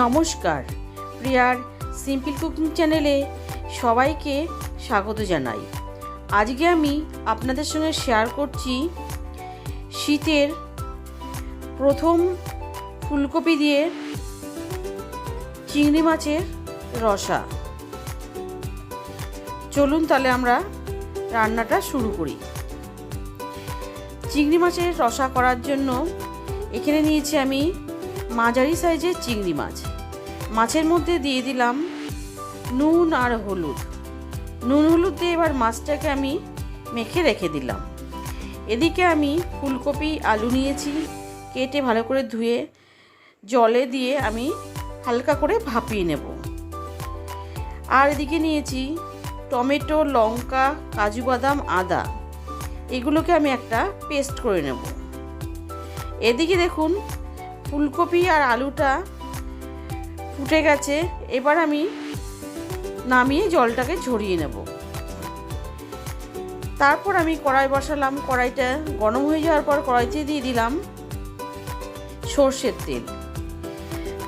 নমস্কার। প্রিয়ার simple cooking চ্যানেলে সবাইকে স্বাগত জানাই। আজকে আমি আপনাদের সঙ্গে শেয়ার করছি শীতের প্রথম ফুলকপি দিয়ে চিংড়ি মাছের রসা। চলুন তাহলে আমরা রান্নাটা শুরু করি। চিংড়ি মাছের রসা করার জন্য এখানে নিয়েছি আমি মাঝারি সাইজের চিংড়ি মাছ। মাছের মধ্যে দিয়ে দিলাম নুন আর হলুদ। নুন হলুদ দিয়ে এবার মাছটাকে আমি মেখে রেখে দিলাম। এদিকে আমি ফুলকপি, আলু নিয়েছি, কেটে ভালো করে ধুয়ে জলে দিয়ে আমি হালকা করে ভাপিয়ে নেব। আর এদিকে নিয়েছি টমেটো, লঙ্কা, কাজু বাদাম, আদা। এগুলোকে আমি একটা পেস্ট করে নেব। এদিকে দেখুন ফুলকপি আর আলুটা ফুটে গেছে, এবার আমি নামিয়ে জলটাকে ঝরিয়ে নেব। তারপর আমি কড়াই বসালাম, কড়াইটা গরম হয়ে যাওয়ার পর কড়াইতে দিয়ে দিলাম সর্ষের তেল।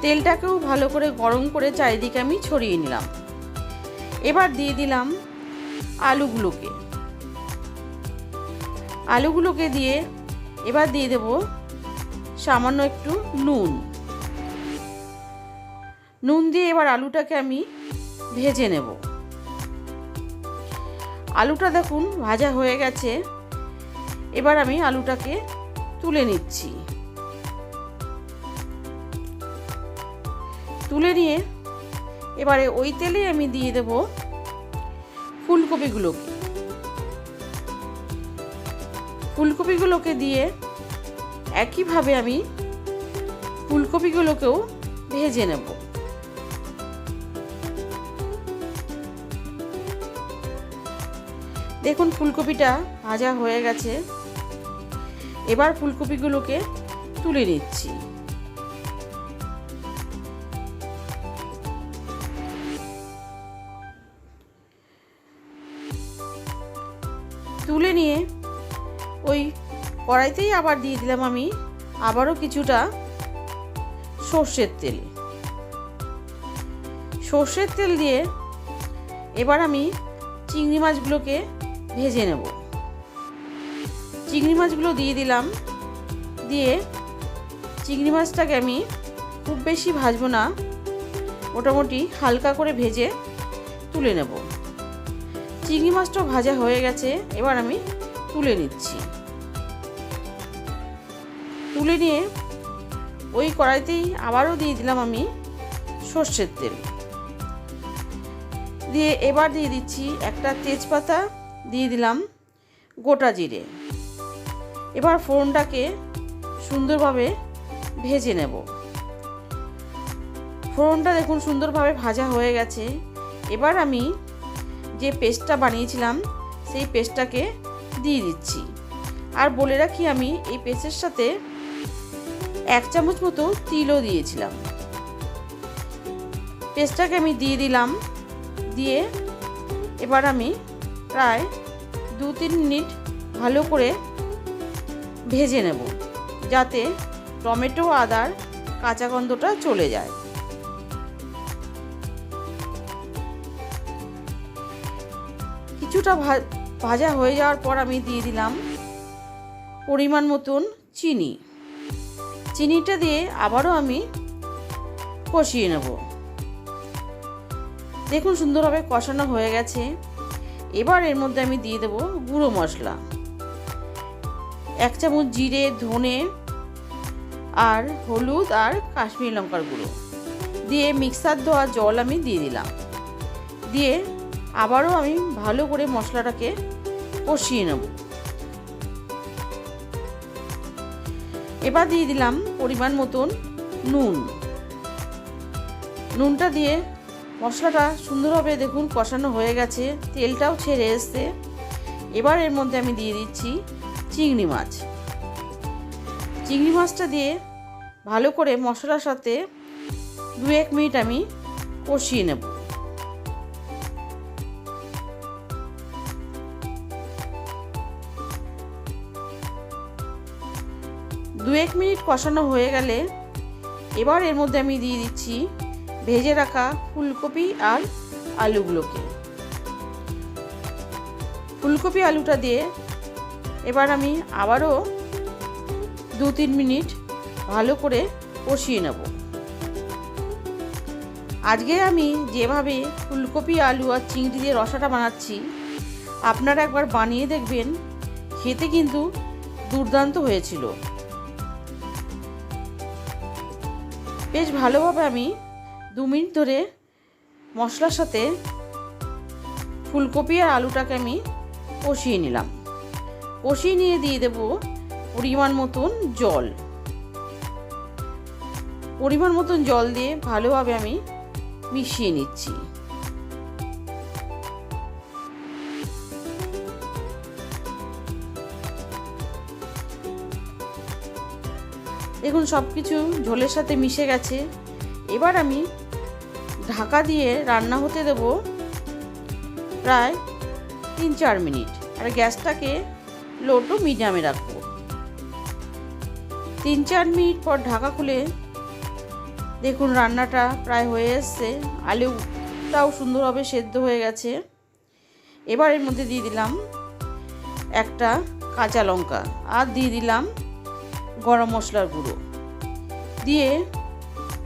তেলটাকেও ভালো করে গরম করে চারিদিকে আমি ছড়িয়ে নিলাম। এবার দিয়ে দিলাম আলুগুলোকে। আলুগুলোকে দিয়ে এবার দিয়ে দেব সামান্য একটু নুন। নুন দিয়ে এবার আলুটাকে আমি ভেজে নেব। আলুটা দেখুন ভাজা হয়ে গেছে। এবার আমি আলুটাকে তুলে নিচ্ছি। তুলে নিয়ে এবারে ওই তেলে আমি দিয়ে দেব ফুলকপিগুলোকে। ফুলকপিগুলোকে দিয়ে একইভাবে আমি ফুলকপিগুলোকেও ভেজে নেব। দেখুন, ফুলকপিটা ভাজা হয়ে গেছে। এবার ফুলকপিগুলোকে তুলে নিচ্ছি। তুলে নিয়ে ওই কড়াইতেই আবার দিয়ে দিলাম আমি আবারও কিছুটা সর্ষের তেল। সর্ষের তেল দিয়ে এবার আমি চিংড়ি মাছগুলোকে ভেজে নেব। চিংড়ি মাছগুলো দিয়ে দিলাম। দিয়ে চিংড়ি মাছটাকে আমি খুব বেশি ভাজবো না, মোটামুটি হালকা করে ভেজে তুলে নেব। চিংড়ি মাছটাও ভাজা হয়ে গেছে, এবার আমি তুলে নিচ্ছি। তুলে নিয়ে ওই কড়াইতেই আবারও দিয়ে দিলাম আমি সর্ষের তেল। দিয়ে এবার দিয়ে দিচ্ছি একটা তেজপাতা, দিয়ে দিলাম গোটা জিরে। এবার ফোড়নটাকে সুন্দরভাবে ভেজে নেব। ফোড়নটা দেখুন সুন্দরভাবে ভাজা হয়ে গেছে। এবার আমি যে পেস্টটা বানিয়েছিলাম, সেই পেস্টটাকে দিয়ে দিচ্ছি। আর বলে রাখি আমি এই পেস্টের সাথে এক চামচ মতো তিলও দিয়েছিলাম। পেস্টটাকে আমি দিয়ে দিলাম। দিয়ে এবার আমি প্রায় দু তিন মিনিট ভালো করে ভেজে নেব, যাতে টমেটো আদার কাঁচা গন্ধটা চলে যায়। কিছুটা ভাজা হয়ে যাওয়ার পর আমি দিয়ে দিলাম পরিমাণ মতন চিনি। চিনিটা দিয়ে আবারও আমি কষিয়ে নেব। দেখুন সুন্দরভাবে কষানো হয়ে গেছে। এবার এর মধ্যে আমি দিয়ে দেব গুঁড়ো মশলা। এক চামচ জিরে, ধনে আর হলুদ আর কাশ্মীরি লঙ্কার গুঁড়ো। দিয়ে মিক্সার ধোয়া জল আমি দিয়ে দিলাম। দিয়ে আবারও আমি ভালো করে মশলাটাকে কষিয়ে নেব। এবার দিয়ে দিলাম পরিমাণ মতন নুন। নুনটা দিয়ে মশলাটা সুন্দরভাবে দেখুন কষানো হয়ে গেছে, তেলটাও ছেড়ে এসছে। এবার এর মধ্যে আমি দিয়ে দিচ্ছি চিংড়ি মাছ। চিংড়ি মাছটা দিয়ে ভালো করে মশলার সাথে দু এক মিনিট আমি কষিয়ে নেব। এক মিনিট কষানো হয়ে গেলে এবার এর মধ্যে আমি দিয়ে দিচ্ছি ভেজে রাখা ফুলকপি আর আলুগুলোকে। ফুলকপি আলুটা দিয়ে এবার আমি আবারও দু তিন মিনিট ভালো করে কষিয়ে নেব। আজকে আমি যেভাবে ফুলকপি আলু আর চিংড়ি দিয়ে রসাটা বানাচ্ছি, আপনারা একবার বানিয়ে দেখবেন, খেতে কিন্তু দুর্দান্ত হয়েছিল। বেশ ভালোভাবে আমি দু মিনিট ধরে মশলার সাথে ফুলকপি আর আলুটাকে আমি কষিয়ে নিলাম। কষিয়ে নিয়ে দিয়ে দেব পরিমাণ মতন জল। পরিমাণ মতন জল দিয়ে ভালোভাবে আমি মিশিয়ে নিচ্ছি। দেখুন সব কিছু ঝোলের সাথে মিশে গেছে। এবার আমি ঢাকা দিয়ে রান্না হতে দেব প্রায় তিন চার মিনিট। আর গ্যাসটাকে লো টু মিডিয়ামে রাখব। তিন চার মিনিট পর ঢাকা খুলে দেখুন, রান্নাটা প্রায় হয়ে এসছে। আলুটাও সুন্দরভাবে সেদ্ধ হয়ে গেছে। এবার এর মধ্যে দিয়ে দিলাম একটা কাঁচা লঙ্কা। আর দিয়ে দিলাম গরম মশলার গুঁড়ো। দিয়ে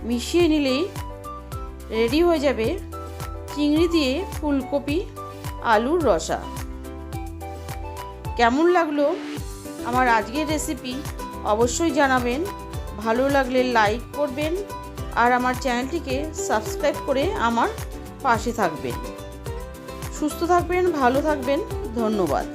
মিশিয়ে নিলেই রেডি হয়ে যাবে চিংড়ি দিয়ে ফুলকপি, আলুর রসা। কেমন লাগল আমার আজকের রেসিপি অবশ্যই জানাবেন। ভালো লাগলে লাইক করবেন আর আমার চ্যানেলটিকে সাবস্ক্রাইব করে আমার পাশে থাকবেন। সুস্থ থাকবেন, ভালো থাকবেন, ধন্যবাদ।